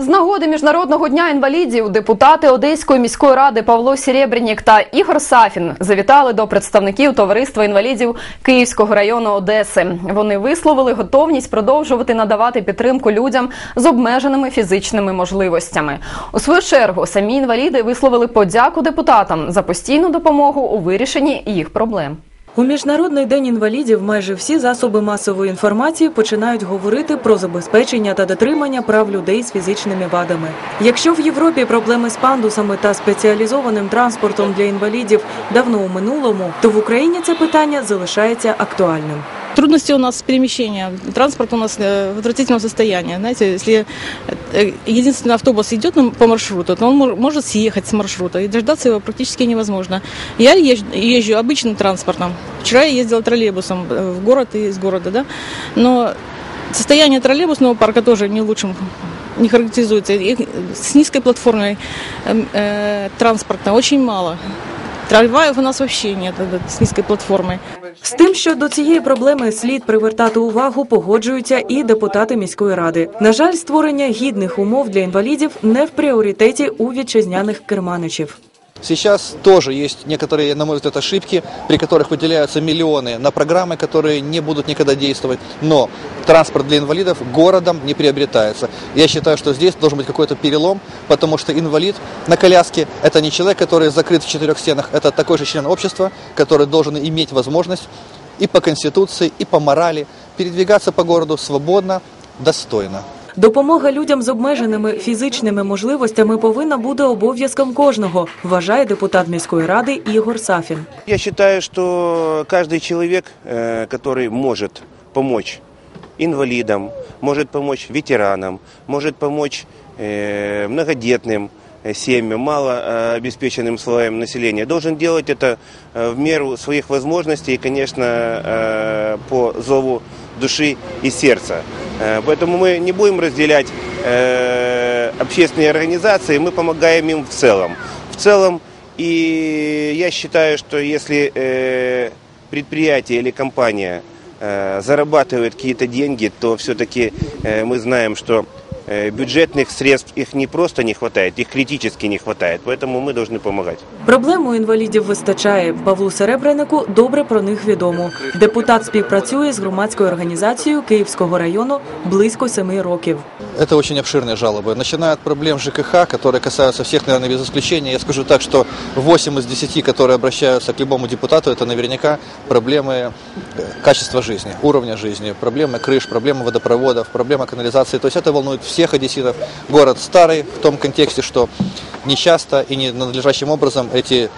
З нагоди міжнародного дня інвалідів депутати Одеської міської ради Павло Сєрєбрінік та Ігор Сафін завітали до представників товариства інвалідів Київського району Одеси. Вони висловили готовність продовжувати надавати підтримку людям з обмеженими фізичними можливостями. У свою чергу самі інваліди висловили подяку депутатам за постійну допомогу у вирішенні їх проблем. У міжнародний день інвалідів майже всі засоби масової інформації починають говорити про забезпечення та дотримання прав людей з фізичними вадами. Якщо в Європі проблеми з пандусами та спеціалізованим транспортом для інвалідів давно у минулому, то в Україні це питання залишається актуальним. Трудности у нас перемещения. Транспорт у нас э, в отвратительном состоянии. Знаете, если э, единственный автобус идет по маршруту, то он может съехать с маршрута, и дождаться его практически невозможно. Я езжу, езжу обычным транспортом. Вчера я ездила троллейбусом э, в город и из города, да. Но состояние троллейбусного парка тоже не лучшим не характеризуется. И с низкой платформой э, э, транспорта очень мало. Трамваев у нас вообще нет с низкой платформой. З тим, що до цієї проблеми слід привертати увагу, погоджуються і депутати міської ради. На жаль, створення гідних умов для інвалідів не в пріоритеті у вітчизняних керманичів. Сейчас тоже есть некоторые, на мой взгляд, ошибки, при которых выделяются миллионы на программы, которые не будут никогда действовать. Но транспорт для инвалидов городом не приобретается. Я считаю, что здесь должен быть какой-то перелом, потому что инвалид на коляске – это не человек, который закрыт в четырех стенах, это такой же член общества, который должен иметь возможность и по Конституции, и по морали передвигаться по городу свободно, достойно. Допомога людям з обмеженими фізичними можливостями повинна бути обов'язком кожного, вважає депутат міської ради Ігор Сафін. Я считаю, что каждый человек, э, который может помочь инвалидам, может помочь ветеранам, может помочь э, многодетным э, семьям, малообеспеченным слоям населения, должен делать это э, в меру своих возможностей и, конечно, э, по зову души и сердца. Э, Поэтому мы не будем разделять э, общественные организации, мы помогаем им в целом. В целом, и я считаю, что если э, предприятие или компания зарабатывает какие-то деньги, то все-таки мы знаем, что бюджетных средств их не просто не хватает, их критически не хватает, поэтому мы должны помогать. Проблем у інвалідів вистачає. Павлу Серебрянику добре про них відомо. Депутат співпрацює з громадською організацією Київського району близько семи років. Это очень обширные жалобы. Начиная от проблем ЖКХ, которые касаются всех, наверное, без исключения. Я скажу так, что 8 из 10, которые обращаются к любому депутату, это наверняка проблемы э, качества жизни, уровня жизни, проблемы крыш, проблемы водопроводов, проблема канализации. То есть это волнует всех одесситов. Город старый в том контексте, что нечасто и не надлежащим образом эти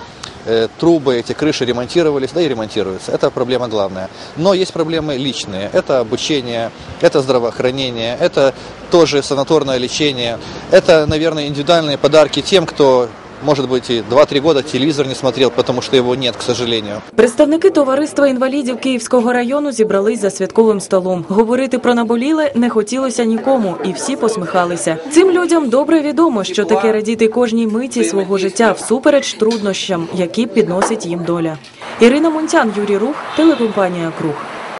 трубы, эти крыши ремонтировались, да и ремонтируются. Это проблема главная. Но есть проблемы личные. Это обучение, это здравоохранение, это тоже санаторное лечение. Это, наверное, индивидуальные подарки тем, кто, может быть, и 2-3 года телевизор не смотрел, потому что его нет, к сожалению. Представники товариства інвалідів Київського району зібрались за святковим столом. Говорити про наболіле не хотілося нікому, і всі посміхалися. Цим людям добре відомо, що таке радіти кожній миті свого життя всупереч труднощам, які підносить їм доля. Ірина Мунтян, Юрій Рух, телекомпанія Круг.